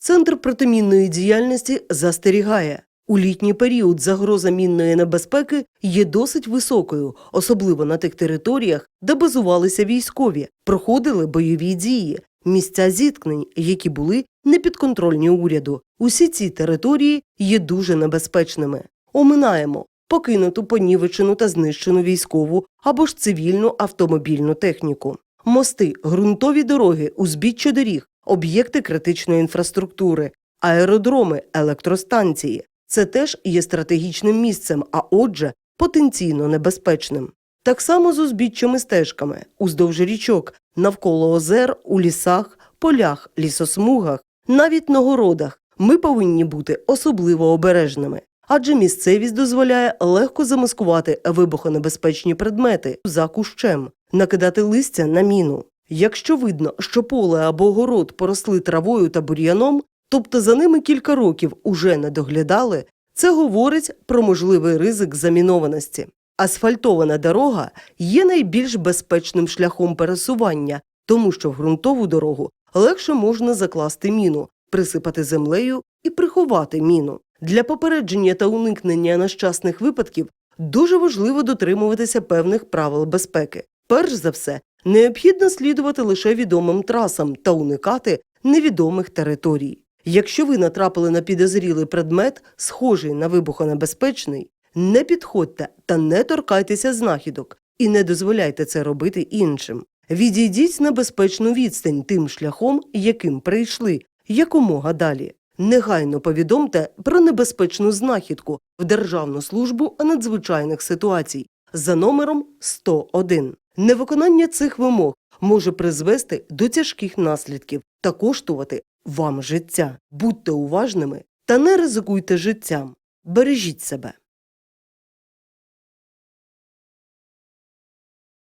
Центр протимінної діяльності застерігає. У літній період загроза мінної небезпеки є досить високою, особливо на тих територіях, де базувалися військові, проходили бойові дії, місця зіткнень, які були непідконтрольні уряду. Усі ці території є дуже небезпечними. Оминаємо покинуту, понівечену та знищену військову або ж цивільну автомобільну техніку, мости, ґрунтові дороги, узбіччя доріг, об'єкти критичної інфраструктури, аеродроми, електростанції. Це теж є стратегічним місцем, а отже, потенційно небезпечним. Так само з узбіччими стежками, уздовж річок, навколо озер, у лісах, полях, лісосмугах, навіть на городах ми повинні бути особливо обережними. Адже місцевість дозволяє легко замаскувати вибухонебезпечні предмети за кущем, накидати листя на міну. Якщо видно, що поле або город поросли травою та бур'яном, тобто за ними кілька років уже не доглядали, це говорить про можливий ризик замінованості. Асфальтована дорога є найбільш безпечним шляхом пересування, тому що в ґрунтову дорогу легше можна закласти міну, присипати землею і приховати міну. Для попередження та уникнення нещасних випадків дуже важливо дотримуватися певних правил безпеки. Перш за все, необхідно слідувати лише відомим трасам та уникати невідомих територій. Якщо ви натрапили на підозрілий предмет, схожий на вибухонебезпечний, не підходьте та не торкайтеся знахідок і не дозволяйте це робити іншим. Відійдіть на безпечну відстань тим шляхом, яким прийшли, якомога далі. Негайно повідомте про небезпечну знахідку в Державну службу надзвичайних ситуацій за номером 101. Невиконання цих вимог може призвести до тяжких наслідків та коштувати вам життя. Будьте уважними та не ризикуйте життям. Бережіть себе.